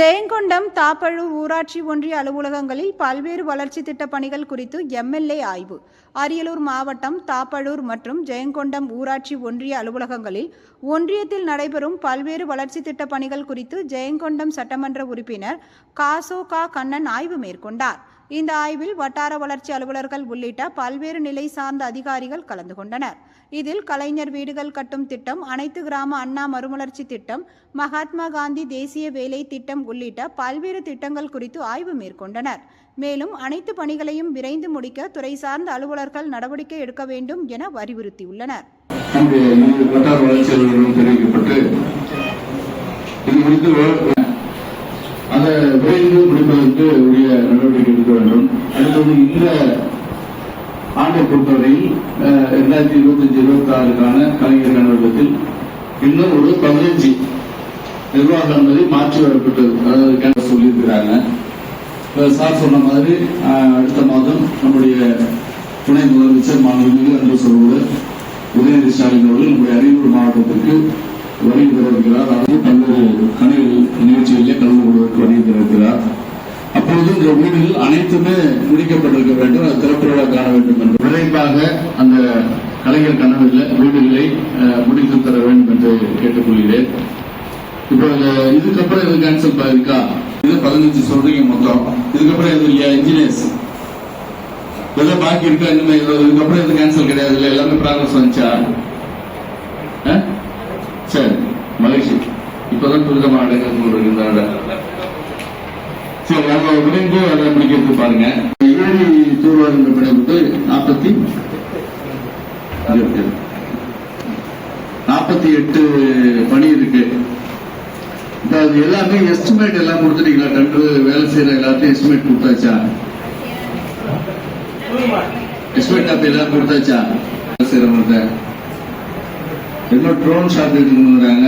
ஜெயங்கொண்டம் தாப்பழூர் ஊராட்சி ஒன்றிய அலுவலகங்களில் பல்வேறு வளர்ச்சி திட்ட பணிகள் குறித்து எம்எல்ஏ ஆய்வு. அரியலூர் மாவட்டம் தாப்பழூர் மற்றும் ஜெயங்கொண்டம் ஊராட்சி ஒன்றிய அலுவலகங்களில் ஒன்றியத்தில் நடைபெறும் பல்வேறு வளர்ச்சி திட்ட பணிகள் குறித்து ஜெயங்கொண்டம் சட்டமன்ற உறுப்பினர் காசோ கா கண்ணன் ஆய்வு மேற்கொண்டார். இந்த ஆய்வில் வட்டார வளர்ச்சி அலுவலர்கள் உள்ளிட்ட பல்வேறு நிலை சார்ந்த அதிகாரிகள் கலந்து கொண்டனர். இதில் கலைஞர் வீடுகள் கட்டும் திட்டம் அனைத்து கிராம அண்ணா மறுமலர்ச்சி திட்டம் மகாத்மா காந்தி தேசிய வேலை திட்டம் உள்ளிட்ட பல்வேறு திட்டங்கள் குறித்து ஆய்வு மேற்கொண்டனர். மேலும் அனைத்து பணிகளையும் விரைந்து முடிக்க துறை சார்ந்த அலுவலர்கள் நடவடிக்கை எடுக்க வேண்டும் என வலியுறுத்தியுள்ளனர். தெரிவிக்கப்பட்டு விரைந்து முடிப்பதற்கு உரிய நடவடிக்கை எடுக்க வேண்டும் அடுத்தது இந்த ஆண்டை பொறுத்தவரையில் இரண்டாயிரத்தி இருபத்தி அஞ்சு இருபத்தி ஆறுக்கான கலைஞர் கனவகத்தில் இன்னும் ஒரு பதினஞ்சு நிர்வாக அனுமதி மாற்றி வரப்பட்டது. அதாவது சொல்லியிருக்கிறாங்க. சார் சொன்ன மாதிரி அடுத்த மாதம் நம்முடைய துணை முதலமைச்சர் மாண்புமிகு என்று சொல்வது உதயநிதி ஸ்டாலின் அவர்கள் நம்முடைய அரியலூர் மாவட்டத்திற்கு வருகை தரவிருக்கிறார் அது பல்வேறு கணி இந்த வீடுகள் அனைத்துமே முடிக்கப்பட்டிருக்க வேண்டும். அது திறப்பு விழா காண வேண்டும் என்று. விரைவாக அந்த கலைஞர் கனவில் வீடுகளை முடித்து தர வேண்டும் என்று கேட்டுக்கொள்கிறேன். இப்போ இதுக்கப்புறம் இது கேன்சல் இருக்கா? இது பதினஞ்சு சொல்றீங்க மொத்தம். இதுக்கப்புறம் இது இல்லையா இன்ஜினியர்ஸ் ஏதோ பாக்கி இருக்கா இது இதுக்கப்புறம் இது கேன்சல் கிடையாது இல்ல எல்லாமே ப்ராக்ரஸ் வந்துச்சா? சரி மகிழ்ச்சி. இப்பதான் துரிதமாக அடைங்க இந்த விரைந்து அதை முடிக்கிறது பாருங்க. ஏழி பணி வந்து நாற்பத்தி நாற்பத்தி எட்டு பணி இருக்கு. அது எல்லாமே எஸ்டிமேட் எல்லாம் கொடுத்துட்டீங்களா? டெண்டர் வேலை செய்யற எல்லாத்தையும் எஸ்டிமேட் கொடுத்தாச்சா? எஸ்டிமேட் அப்படி எல்லாம் கொடுத்தாச்சா? வேலை செய்யறவங்கள்ட்ட இன்னும் ட்ரோன் ஷாட் எடுக்கணுங்கிறாங்க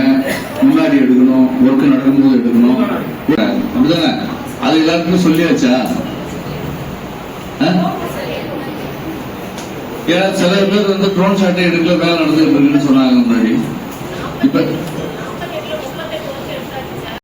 முன்னாடி எடுக்கணும் ஒர்க் நடக்கும்போது எடுக்கணும். அது எல்லாருக்கும் சொல்லியாச்சா? ஏன்னா சில பேர் வந்து ட்ரோன் ஷாட்டை எடுக்கல வேலை நடந்துட்டு இருக்குன்னு சொன்னாங்க.